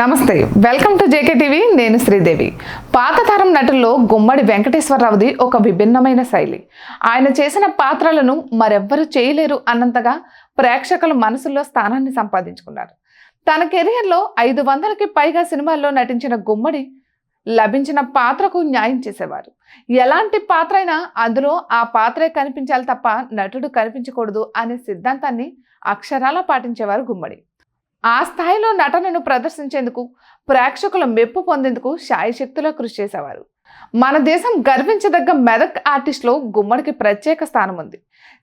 నమస్తే welcome to JK TV నేను శ్రీదేవి. పాత తరం నటుల్లో గుమ్మడి వెంకటేశ్వరరావుది ఒక విభిన్నమైన శైలి. ఆయన చేసిన పాత్రలను మరెవ్వరూ చేయలేరు అన్నంతగా ప్రేక్షకుల మనసుల్లో స్థానాన్ని సంపాదించుకున్నారు. తన కెరియర్లో ఐదు వందలకి పైగా సినిమాల్లో నటించిన గుమ్మడి లభించిన పాత్రకు న్యాయం చేసేవారు. ఎలాంటి పాత్ర అయినా అందులో ఆ పాత్రే కనిపించాలి తప్ప నటుడు కనిపించకూడదు అనే సిద్ధాంతాన్ని అక్షరాలా పాటించేవారు గుమ్మడి. ఆ స్థాయిలో నటనను ప్రదర్శించేందుకు ప్రేక్షకుల మెప్పు పొందేందుకు శాయశక్తిలో కృషి చేసేవారు. మన దేశం గర్వించదగ్గ మెదక్ ఆర్టిస్ట్లో గుమ్మడికి ప్రత్యేక స్థానం ఉంది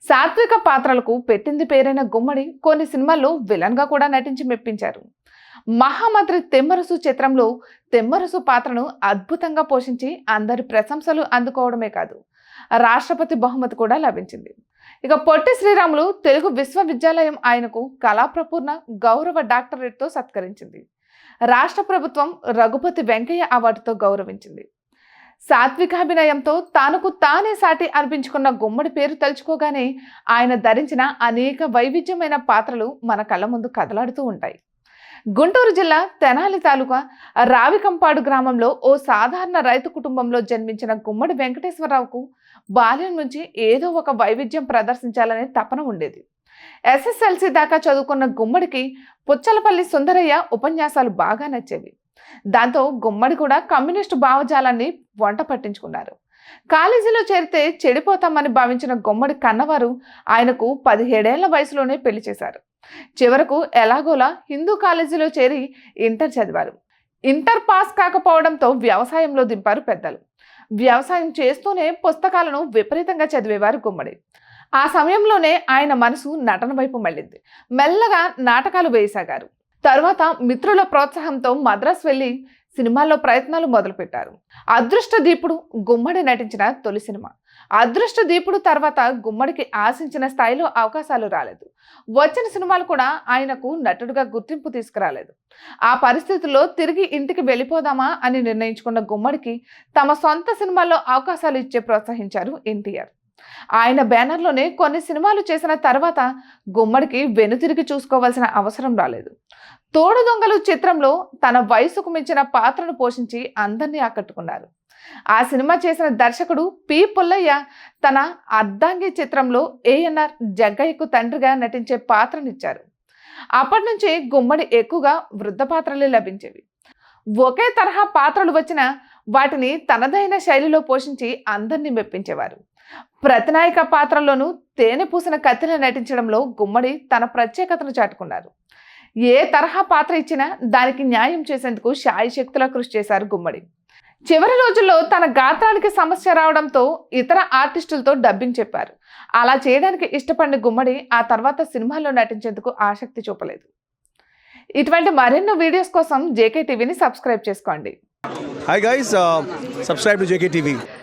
సాత్విక పాత్రలకు పెట్టింది పేరైన గుమ్మడి కొన్ని సినిమాల్లో విలన్గా కూడా నటించి మెప్పించారు. మహామంత్రి తెమ్మరసు చిత్రంలో తెమ్మరసు పాత్రను అద్భుతంగా పోషించి అందరి ప్రశంసలు అందుకోవడమే కాదు. రాష్ట్రపతి బహుమతి కూడా లభించింది. ఇక పొట్టి శ్రీరాములు తెలుగు విశ్వవిద్యాలయం ఆయనకు కళాప్రపూర్ణ గౌరవ డాక్టరేట్తో సత్కరించింది. రాష్ట్ర ప్రభుత్వం రఘుపతి వెంకయ్య అవార్డుతో గౌరవించింది. సాత్వికాభినయంతో తనకు తానే సాటి అనిపించుకున్న గుమ్మడి పేరు తలుచుకోగానే ఆయన ధరించిన అనేక వైవిధ్యమైన పాత్రలు మన కళ్ళ ముందు కదలాడుతూ ఉంటాయి. గుంటూరు జిల్లా తెనాలి తాలూకా రావికంపాడు గ్రామంలో ఓ సాధారణ రైతు కుటుంబంలో జన్మించిన గుమ్మడి వెంకటేశ్వరరావుకు బాల్యం నుంచి ఏదో ఒక వైవిధ్యం ప్రదర్శించాలనే తపన ఉండేది. ఎస్ఎస్ఎల్సి దాకా చదువుకున్న గుమ్మడికి పుచ్చలపల్లి సుందరయ్య ఉపన్యాసాలు బాగా నచ్చేవి. దాంతో గుమ్మడి కూడా కమ్యూనిస్టు భావజాలాన్ని వంట పట్టించుకున్నారు. కాలేజీలో చేరితే చెడిపోతామని భావించిన గుమ్మడి కన్నవారు ఆయనకు పదిహేడేళ్ళ వయసులోనే పెళ్ళి చేశారు. చివరకు ఎలాగోలా హిందూ కాలేజీలో చేరి ఇంటర్ చదివారు. ఇంటర్ పాస్ కాకపోవడంతో వ్యవసాయంలో దింపారు పెద్దలు. వ్యవసాయం చేస్తూనే పుస్తకాలను విపరీతంగా చదివేవారు గుమ్మడి. ఆ సమయంలోనే ఆయన మనసు నటన వైపు మళ్ళింది. మెల్లగా నాటకాలు వేయసాగారు. తర్వాత మిత్రుల ప్రోత్సాహంతో మద్రాస్ వెళ్ళి సినిమాల్లో ప్రయత్నాలు మొదలుపెట్టారు. అదృష్ట దీపుడు గుమ్మడి నటించిన తొలి సినిమా. అదృష్ట దీపుడు తర్వాత గుమ్మడికి ఆశించిన స్థాయిలో అవకాశాలు రాలేదు. వచ్చిన సినిమాలు కూడా ఆయనకు నటుడుగా గుర్తింపు తీసుకురాలేదు. ఆ పరిస్థితుల్లో తిరిగి ఇంటికి వెళ్ళిపోదామా అని నిర్ణయించుకున్న గుమ్మడికి తమ సొంత సినిమాల్లో అవకాశాలు ఇచ్చే ప్రోత్సహించారు ఎన్టీఆర్. ఆయన బ్యానర్లోనే కొన్ని సినిమాలు చేసిన తర్వాత గుమ్మడికి వెనుతిరిగి చూసుకోవాల్సిన అవసరం రాలేదు. తోడు దొంగలు చిత్రంలో తన వయసుకు మించిన పాత్రను పోషించి అందరినీ ఆకట్టుకున్నారు. ఆ సినిమా చేసిన దర్శకుడు పి. పుల్లయ్య తన అర్ధాంగి చిత్రంలో ఏఎన్ఆర్ జగ్గయ్యకు తండ్రిగా నటించే పాత్రనిచ్చారు. అప్పటి నుంచి గుమ్మడి ఎక్కువగా వృద్ధ పాత్రలే లభించేవి. ఒకే తరహా పాత్రలు వచ్చిన వాటిని తనదైన శైలిలో పోషించి అందరినీ మెప్పించేవారు. ప్రతినాయక పాత్రల్లోనూ తేనె పూసిన కత్తిని నటించడంలో గుమ్మడి తన ప్రత్యేకతను చాటుకున్నారు. ఏ తరహా పాత్ర ఇచ్చినా దానికి న్యాయం చేసేందుకు శాయశక్తులా కృషి చేశారు గుమ్మడి. చివరి రోజుల్లో తన గాత్రానికి సమస్య రావడంతో ఇతర ఆర్టిస్టులతో డబ్బింగ్ చెప్పారు. అలా చేయడానికి ఇష్టపడిన గుమ్మడి ఆ తర్వాత సినిమాల్లో నటించేందుకు ఆసక్తి చూపలేదు. ఇటువంటి మరెన్నో వీడియోస్ కోసం జేకే టీవీని సబ్స్క్రైబ్ చేసుకోండి. Hi guys subscribe to JK TV